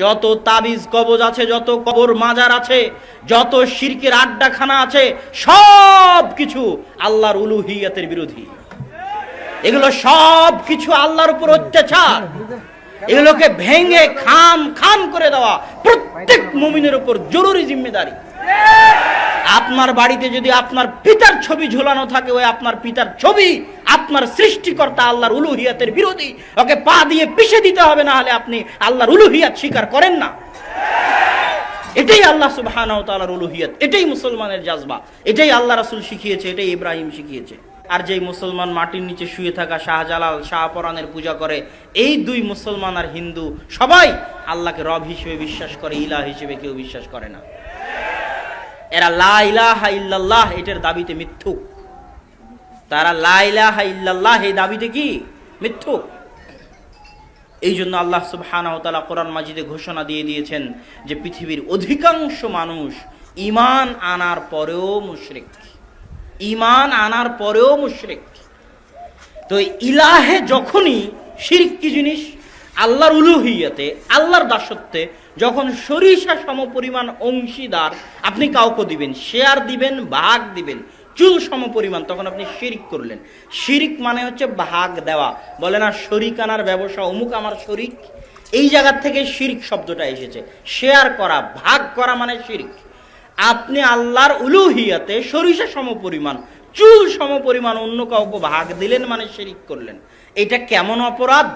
যত তাবিজ কবজ আছে, যত কবর মাজার আছে, যত শিরকের আড্ডাখানা আছে, সব কিছু আল্লাহর উলুহিয়াতের বিরোধী। এগুলো সব কিছু আল্লাহর উপর অত্যাচার। এগুলোকে ভেঙে খাম খাম করে দেওয়া প্রত্যেক মুমিনের উপর জরুরি জিম্মেদারি। আপনার বাড়িতে যদি আপনার পিতার ছবি ঝুলানো থাকে, ওই আপনার পিতার ছবি আপনার সৃষ্টিকর্তা আল্লাহর উলুহিয়াতের বিরোধী। ওকে পা দিয়ে পিষে দিতে হবে, না হলে আপনি আল্লাহর উলুহিয়াত স্বীকার করেন না। এটাই আল্লাহ সুবহানাহু তাআলার উলুহিয়াত, এটাই মুসলমানের জাজবা। এটাই আল্লাহ রাসূল শিখিয়েছে, এটাই ইব্রাহিম শিখিয়েছে। আর যেই মুসলমান মাটির নিচে শুয়ে থাকা শাহজালাল, শাহপরানের পূজা করে, এই দুই মুসলমান আর হিন্দু সবাই আল্লাহকে রব হিসেবে বিশ্বাস করে ইলা হিসেবে কেউ বিশ্বাস করে না। এরা লা ইলাহা ইল্লাল্লাহ এটার দাবিতে মিথ্যুক। তারা লা ইলাহা ইল্লাল্লাহ এই দাবিতে কি? মিথ্যুক। এই জন্য আল্লাহ সুবহানাহু ওয়া কোরআন মাজিদে ঘোষণা দিয়ে দিয়েছেন যে পৃথিবীর অধিকাংশ মানুষ ঈমান আনার পরেও মুশরিক। ইমান আনার পরেও মুশরিক। তো ইলাহে যখনই শিরিক কি জিনিস? আল্লাহর উলুহিয়াতে, আল্লাহর দাসত্বে যখন সরিষা সমপরিমাণ অংশীদার আপনি কাউকে দিবেন শেয়ার দিবেন, ভাগ দিবেন, চুল সমপরিমাণ, তখন আপনি শিরিক করলেন। শিরিক মানে হচ্ছে ভাগ দেওয়া। বলে না, শরিক আনার ব্যবসা, অমুক আমার শরিক। এই জায়গার থেকে শিরিক শব্দটা এসেছে। শেয়ার করা, ভাগ করা মানে শিরিক। আপনি আল্লাহর উলুহিয়াতে সরিষা সমপরিমাণ, চুল সমপরিমাণ অন্য কাউকে ভাগ দিলেন মানে শিরিক করলেন। এটা কেমন অপরাধ?